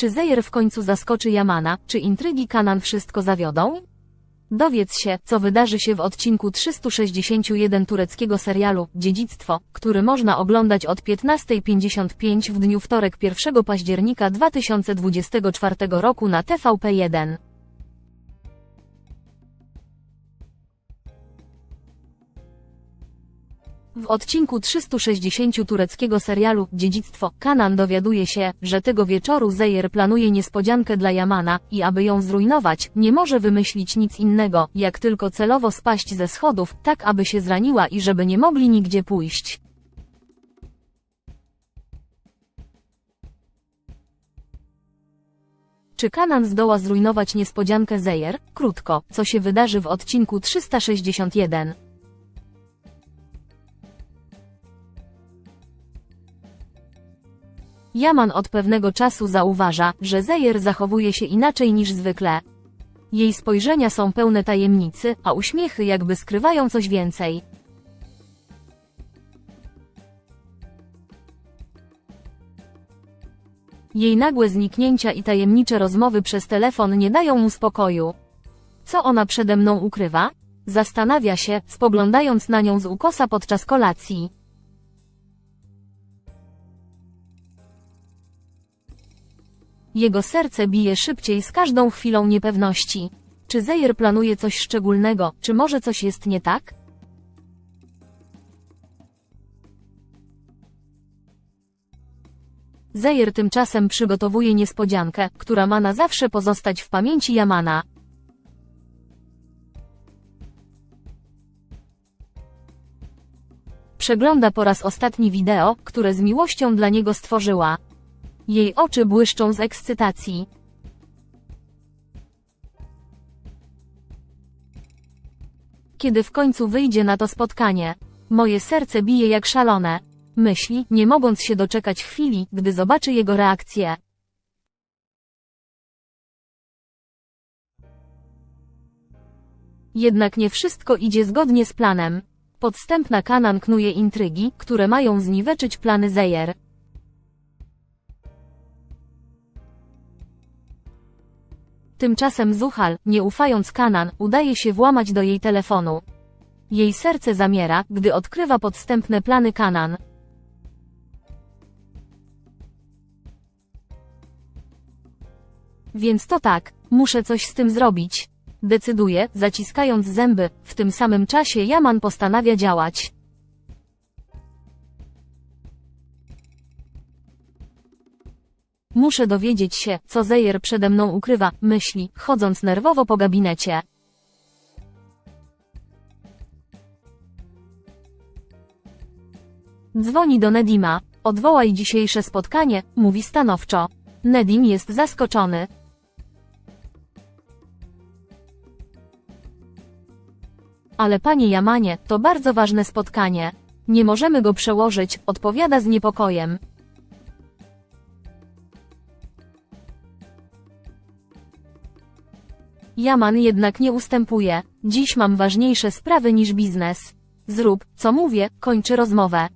Czy Zejer w końcu zaskoczy Jamana, czy intrygi Kanan wszystko zawiodą? Dowiedz się, co wydarzy się w odcinku 361 tureckiego serialu Dziedzictwo, który można oglądać od 15.55 w dniu wtorek 1 października 2024 roku na TVP1. W odcinku 360 tureckiego serialu Dziedzictwo Kanan dowiaduje się, że tego wieczoru Zejer planuje niespodziankę dla Jamana i aby ją zrujnować, nie może wymyślić nic innego, jak tylko celowo spaść ze schodów, tak aby się zraniła i żeby nie mogli nigdzie pójść. Czy Kanan zdoła zrujnować niespodziankę Zejer? Krótko, co się wydarzy w odcinku 361. Jaman od pewnego czasu zauważa, że Zejer zachowuje się inaczej niż zwykle. Jej spojrzenia są pełne tajemnicy, a uśmiechy jakby skrywają coś więcej. Jej nagłe zniknięcia i tajemnicze rozmowy przez telefon nie dają mu spokoju. Co ona przede mną ukrywa? Zastanawia się, spoglądając na nią z ukosa podczas kolacji. Jego serce bije szybciej z każdą chwilą niepewności. Czy Zejer planuje coś szczególnego, czy może coś jest nie tak? Zejer tymczasem przygotowuje niespodziankę, która ma na zawsze pozostać w pamięci Jamana. Przegląda po raz ostatni wideo, które z miłością dla niego stworzyła. Jej oczy błyszczą z ekscytacji. Kiedy w końcu wyjdzie na to spotkanie, moje serce bije jak szalone. Myśli, nie mogąc się doczekać chwili, gdy zobaczy jego reakcję. Jednak nie wszystko idzie zgodnie z planem. Podstępna Kanan knuje intrygi, które mają zniweczyć plany Zejer. Tymczasem Zuhal, nie ufając Kanan, udaje się włamać do jej telefonu. Jej serce zamiera, gdy odkrywa podstępne plany Kanan. Więc to tak, muszę coś z tym zrobić. Decyduje, zaciskając zęby, w tym samym czasie Jaman postanawia działać. Muszę dowiedzieć się, co Zejer przede mną ukrywa, myśli, chodząc nerwowo po gabinecie. Dzwoni do Nedima. Odwołaj dzisiejsze spotkanie, mówi stanowczo. Nedim jest zaskoczony. Ale panie Jamanie, to bardzo ważne spotkanie. Nie możemy go przełożyć, odpowiada z niepokojem. Jaman jednak nie ustępuje. Dziś mam ważniejsze sprawy niż biznes. Zrób, co mówię, kończy rozmowę.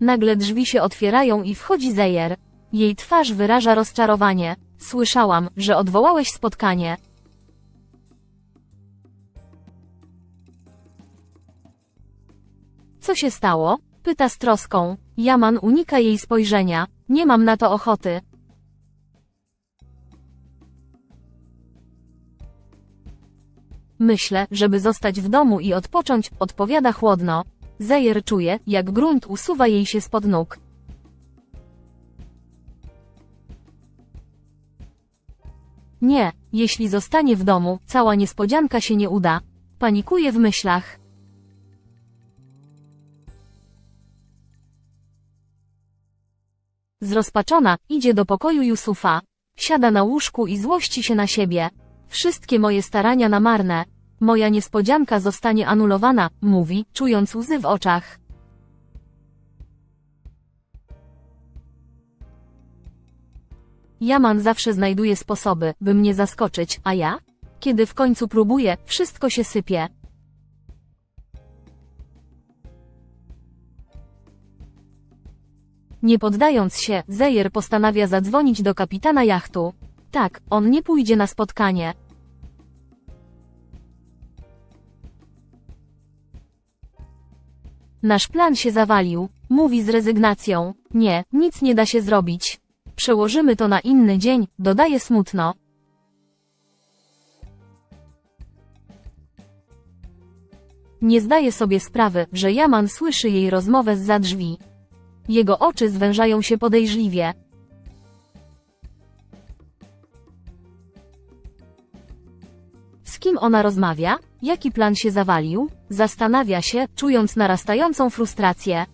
Nagle drzwi się otwierają i wchodzi Zejer. Jej twarz wyraża rozczarowanie. Słyszałam, że odwołałeś spotkanie. Co się stało? Pyta z troską. Jaman unika jej spojrzenia. Nie mam na to ochoty. Myślę, żeby zostać w domu i odpocząć, odpowiada chłodno. Zejer czuje, jak grunt usuwa jej się spod nóg. Nie, jeśli zostanie w domu, cała niespodzianka się nie uda. Panikuje w myślach. Zrozpaczona, idzie do pokoju Yusufa. Siada na łóżku i złości się na siebie. Wszystkie moje starania na marne. Moja niespodzianka zostanie anulowana, mówi, czując łzy w oczach. Jaman zawsze znajduje sposoby, by mnie zaskoczyć, a ja? Kiedy w końcu próbuję, wszystko się sypie. Nie poddając się, Zejer postanawia zadzwonić do kapitana jachtu. Tak, on nie pójdzie na spotkanie. Nasz plan się zawalił, mówi z rezygnacją. Nie, nic nie da się zrobić. Przełożymy to na inny dzień, dodaje smutno. Nie zdaje sobie sprawy, że Jaman słyszy jej rozmowę zza drzwi. Jego oczy zwężają się podejrzliwie. Z kim ona rozmawia? Jaki plan się zawalił? Zastanawia się, czując narastającą frustrację.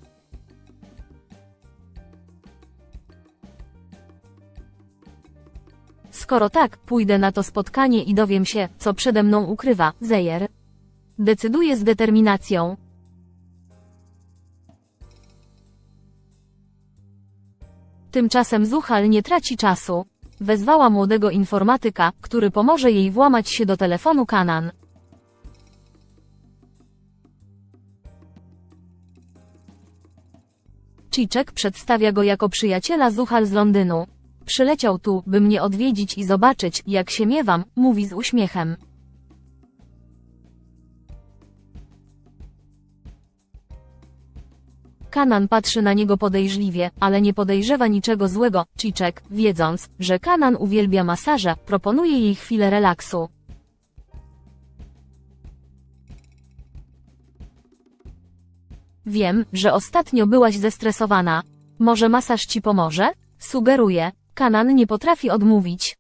Skoro tak, pójdę na to spotkanie i dowiem się, co przede mną ukrywa, Zejer. Decyduje z determinacją. Tymczasem Zuchal nie traci czasu. Wezwała młodego informatyka, który pomoże jej włamać się do telefonu Kanan. Chiczek przedstawia go jako przyjaciela Zuchal z Londynu. Przyleciał tu, by mnie odwiedzić i zobaczyć, jak się miewam, mówi z uśmiechem. Kanan patrzy na niego podejrzliwie, ale nie podejrzewa niczego złego. Chiczek, wiedząc, że Kanan uwielbia masaże, proponuje jej chwilę relaksu. Wiem, że ostatnio byłaś zestresowana. Może masaż ci pomoże? Sugeruje. Kanan nie potrafi odmówić.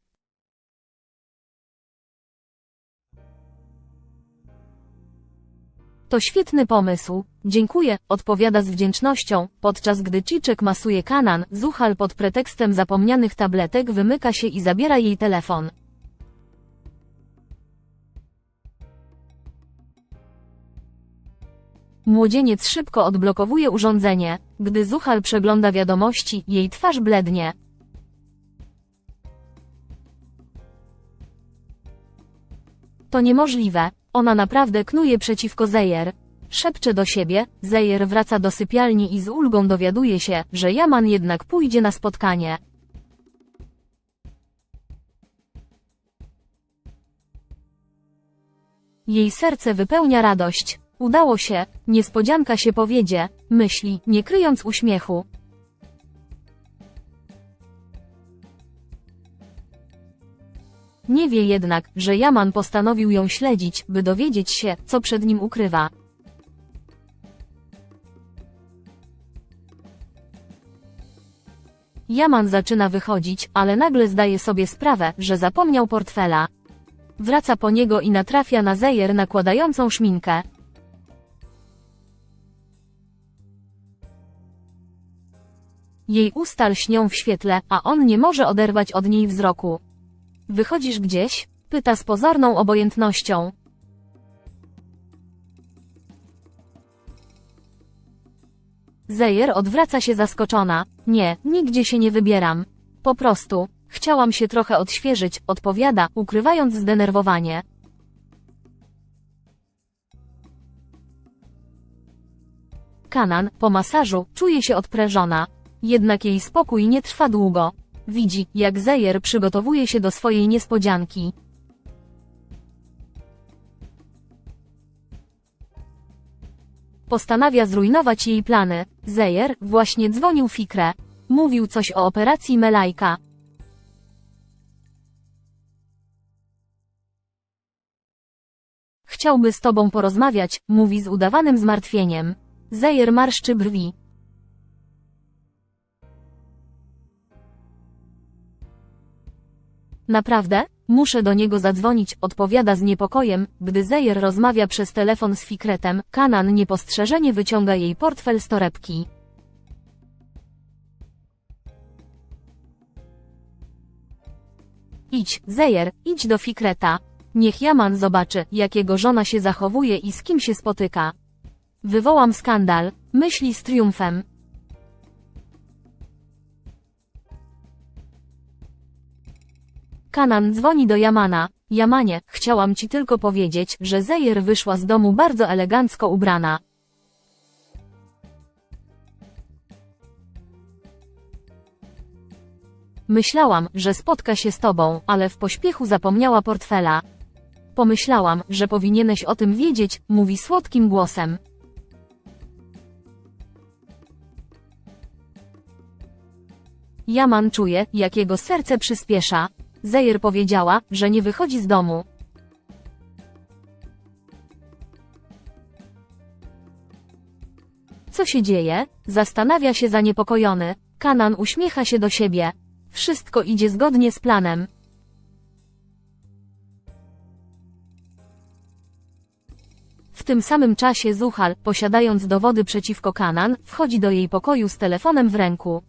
To świetny pomysł. Dziękuję, odpowiada z wdzięcznością, podczas gdy Chiczek masuje Kanan, Zuchal pod pretekstem zapomnianych tabletek wymyka się i zabiera jej telefon. Młodzieniec szybko odblokowuje urządzenie. Gdy Zuchal przegląda wiadomości, jej twarz blednie. To niemożliwe. Ona naprawdę knuje przeciwko Zejer. Szepcze do siebie, Zejer wraca do sypialni i z ulgą dowiaduje się, że Jaman jednak pójdzie na spotkanie. Jej serce wypełnia radość. Udało się, niespodzianka się powiedzie, myśli, nie kryjąc uśmiechu. Nie wie jednak, że Jaman postanowił ją śledzić, by dowiedzieć się, co przed nim ukrywa. Jaman zaczyna wychodzić, ale nagle zdaje sobie sprawę, że zapomniał portfela. Wraca po niego i natrafia na Zejer nakładającą szminkę. Jej usta lśnią w świetle, a on nie może oderwać od niej wzroku. Wychodzisz gdzieś? Pyta z pozorną obojętnością. Zejer odwraca się zaskoczona. Nie, nigdzie się nie wybieram. Po prostu, chciałam się trochę odświeżyć, odpowiada, ukrywając zdenerwowanie. Kanan, po masażu, czuje się odprężona. Jednak jej spokój nie trwa długo. Widzi, jak Zejer przygotowuje się do swojej niespodzianki. Postanawia zrujnować jej plany. Zejer właśnie dzwonił Fikre. Mówił coś o operacji Melajka. Chciałby z tobą porozmawiać, mówi z udawanym zmartwieniem. Zejer marszczy brwi. Naprawdę? Muszę do niego zadzwonić, odpowiada z niepokojem, gdy Zejer rozmawia przez telefon z Fikretem, Kanan niepostrzeżenie wyciąga jej portfel z torebki. Idź, Zejer, idź do Fikreta. Niech Jaman zobaczy, jak jego żona się zachowuje i z kim się spotyka. Wywołam skandal, myśli z triumfem. Kanan dzwoni do Jamana. Jamanie, chciałam ci tylko powiedzieć, że Zejer wyszła z domu bardzo elegancko ubrana. Myślałam, że spotka się z tobą, ale w pośpiechu zapomniała portfela. Pomyślałam, że powinieneś o tym wiedzieć, mówi słodkim głosem. Jaman czuje, jak jego serce przyspiesza. Zejer powiedziała, że nie wychodzi z domu. Co się dzieje? Zastanawia się zaniepokojony. Kanan uśmiecha się do siebie. Wszystko idzie zgodnie z planem. W tym samym czasie Zuhal, posiadając dowody przeciwko Kanan, wchodzi do jej pokoju z telefonem w ręku.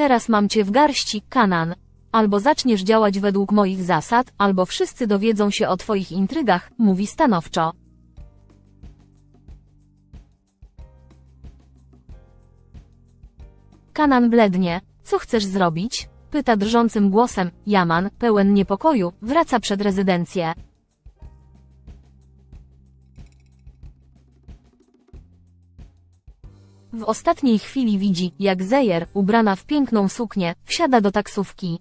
Teraz mam cię w garści, Kanan. Albo zaczniesz działać według moich zasad, albo wszyscy dowiedzą się o twoich intrygach, mówi stanowczo. Kanan blednie. Co chcesz zrobić? Pyta drżącym głosem. Jaman, pełen niepokoju, wraca przed rezydencję. W ostatniej chwili widzi, jak Zejer, ubrana w piękną suknię, wsiada do taksówki.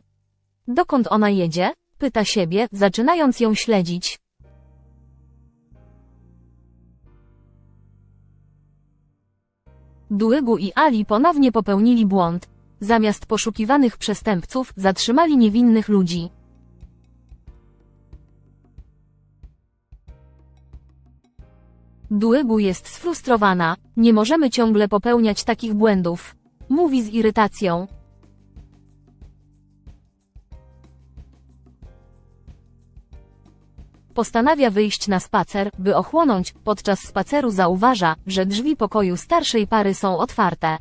Dokąd ona jedzie? Pyta siebie, zaczynając ją śledzić. Duegu i Ali ponownie popełnili błąd. Zamiast poszukiwanych przestępców, zatrzymali niewinnych ludzi. Duegu jest sfrustrowana. Nie możemy ciągle popełniać takich błędów. Mówi z irytacją. Postanawia wyjść na spacer, by ochłonąć. Podczas spaceru zauważa, że drzwi pokoju starszej pary są otwarte.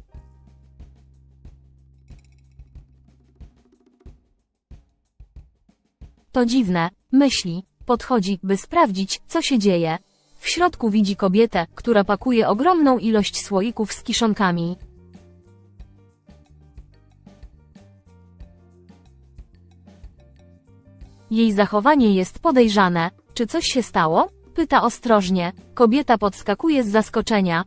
To dziwne, myśli. Podchodzi, by sprawdzić, co się dzieje. W środku widzi kobietę, która pakuje ogromną ilość słoików z kiszonkami. Jej zachowanie jest podejrzane. Czy coś się stało? Pyta ostrożnie. Kobieta podskakuje z zaskoczenia.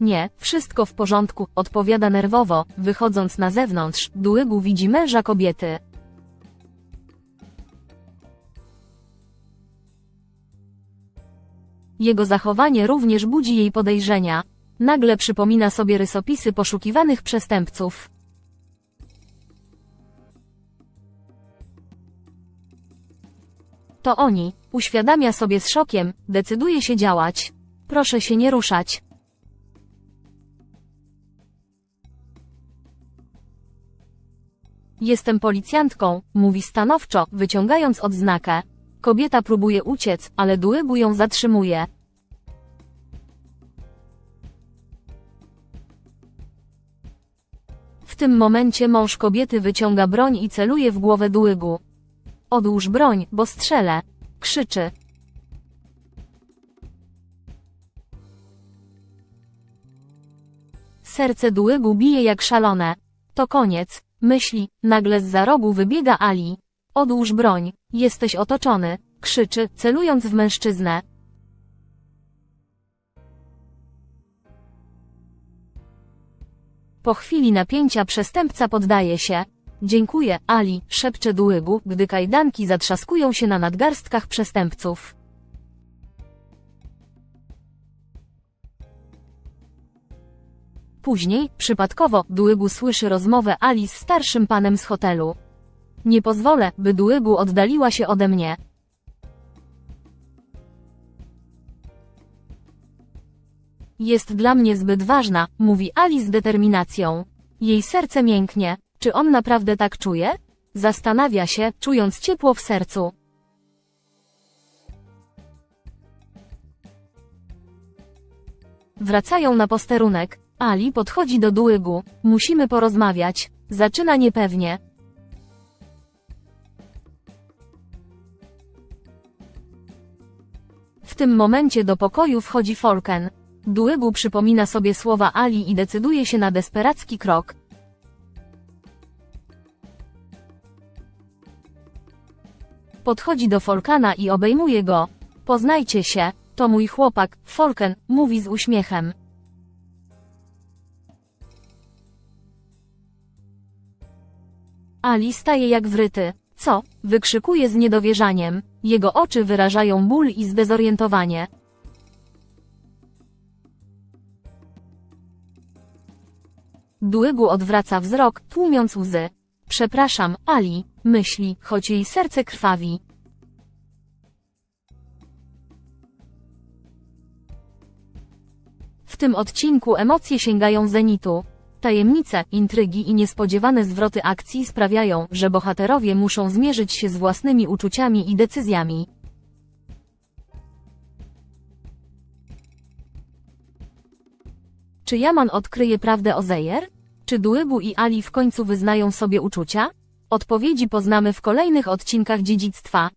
Nie, wszystko w porządku, odpowiada nerwowo, wychodząc na zewnątrz, Duegu widzi męża kobiety. Jego zachowanie również budzi jej podejrzenia. Nagle przypomina sobie rysopisy poszukiwanych przestępców. To oni, uświadamia sobie z szokiem, decyduje się działać. Proszę się nie ruszać. Jestem policjantką, mówi stanowczo, wyciągając odznakę. Kobieta próbuje uciec, ale Duegu ją zatrzymuje. W tym momencie mąż kobiety wyciąga broń i celuje w głowę Duegu. Odłóż broń, bo strzelę. Krzyczy. Serce Duegu bije jak szalone. To koniec, myśli, nagle z za rogu wybiega Ali. Odłóż broń, jesteś otoczony, krzyczy, celując w mężczyznę. Po chwili napięcia przestępca poddaje się. Dziękuję, Ali, szepcze Duegu, gdy kajdanki zatrzaskują się na nadgarstkach przestępców. Później, przypadkowo, Duegu słyszy rozmowę Ali z starszym panem z hotelu. Nie pozwolę, by Duegu oddaliła się ode mnie. Jest dla mnie zbyt ważna, mówi Ali z determinacją. Jej serce mięknie. Czy on naprawdę tak czuje? Zastanawia się, czując ciepło w sercu. Wracają na posterunek. Ali podchodzi do Duegu. Musimy porozmawiać. Zaczyna niepewnie. Tym momencie do pokoju wchodzi Folken. Duegu przypomina sobie słowa Ali i decyduje się na desperacki krok. Podchodzi do Folkana i obejmuje go. Poznajcie się, to mój chłopak, Folken, mówi z uśmiechem. Ali staje jak wryty. Co? Wykrzykuje z niedowierzaniem. Jego oczy wyrażają ból i zdezorientowanie. Dłygu odwraca wzrok, tłumiąc łzy. Przepraszam, Ali, myśli, choć jej serce krwawi. W tym odcinku emocje sięgają zenitu. Tajemnice, intrygi i niespodziewane zwroty akcji sprawiają, że bohaterowie muszą zmierzyć się z własnymi uczuciami i decyzjami. Czy Yaman odkryje prawdę o Zejer? Czy Dłygu i Ali w końcu wyznają sobie uczucia? Odpowiedzi poznamy w kolejnych odcinkach dziedzictwa.